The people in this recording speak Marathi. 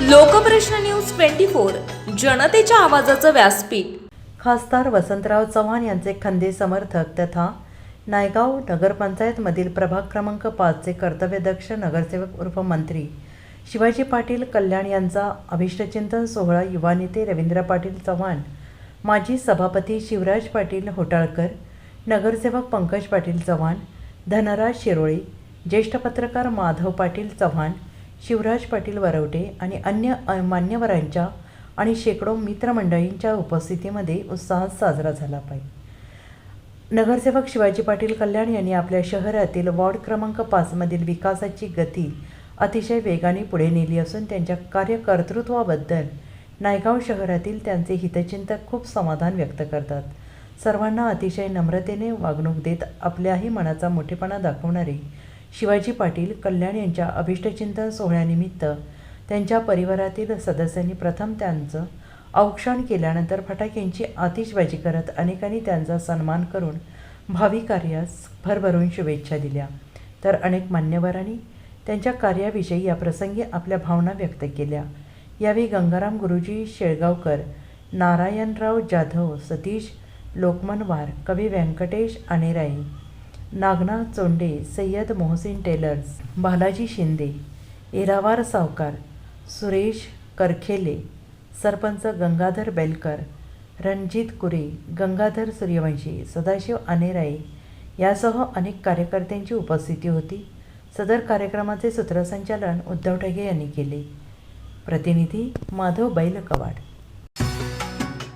लोकप्रश्न न्यूज ट्वेंटी फोर जनतेच्या आवाजाचं व्यासपीठ. खासदार वसंतराव चव्हाण यांचे खंदे समर्थक तथा नायगाव नगरपंचायतमधील प्रभाग क्रमांक पाचचे कर्तव्यदक्ष नगरसेवक उर्फ मंत्री शिवाजी पाटील कल्याण यांचा अभिष्टचिंतन सोहळा युवा नेते रवींद्र पाटील चव्हाण माजी सभापती शिवराज पाटील होटाळकर नगरसेवक पंकज पाटील चव्हाण धनराज शिरोळे ज्येष्ठ पत्रकार माधव पाटील चव्हाण शिवराज पाटील वरवटे आणि अन्य मान्यवरांच्या आणि शेकडो मित्रमंडळींच्या उपस्थितीमध्ये उत्साहात साजरा झाला पाहिजे नगरसेवक शिवाजी पाटील कल्याण यांनी आपल्या शहरातील वॉर्ड क्रमांक पाचमधील विकासाची गती अतिशय वेगाने पुढे नेली असून त्यांच्या कार्यकर्तृत्वाबद्दल नायगाव शहरातील त्यांचे हितचिंतक खूप समाधान व्यक्त करतात. सर्वांना अतिशय नम्रतेने वागणूक देत आपल्याही मनाचा मोठेपणा दाखवणारे शिवाजी पाटील कल्याण यांच्या अभिष्टचिंतन सोहळ्यानिमित्त त्यांच्या परिवारातील सदस्यांनी प्रथम त्यांचं औक्षण केल्यानंतर फटाक्यांची आतिषबाजी करत अनेकांनी त्यांचा सन्मान करून भावी कार्यास भरभरून शुभेच्छा दिल्या. तर अनेक मान्यवरांनी त्यांच्या कार्याविषयी या प्रसंगी आपल्या भावना व्यक्त केल्या. यावेळी गंगाराम गुरुजी शेळगावकर नारायणराव जाधव सतीश लोकमनवार कवी व्यंकटेश अनेराई नागनाथ चोंडे सय्यद मोहसिन टेलर्स बालाजी शिंदे इरावार सावकार सुरेश करखेले सरपंच गंगाधर बेलकर रणजित कुरे गंगाधर सूर्यवंशी सदाशिव अनेराई यासह अनेक कार्यकर्त्यांची उपस्थिती होती. सदर कार्यक्रमाचे सूत्रसंचालन उद्धव ठाकरे यांनी केले. प्रतिनिधी माधव बैल कवाड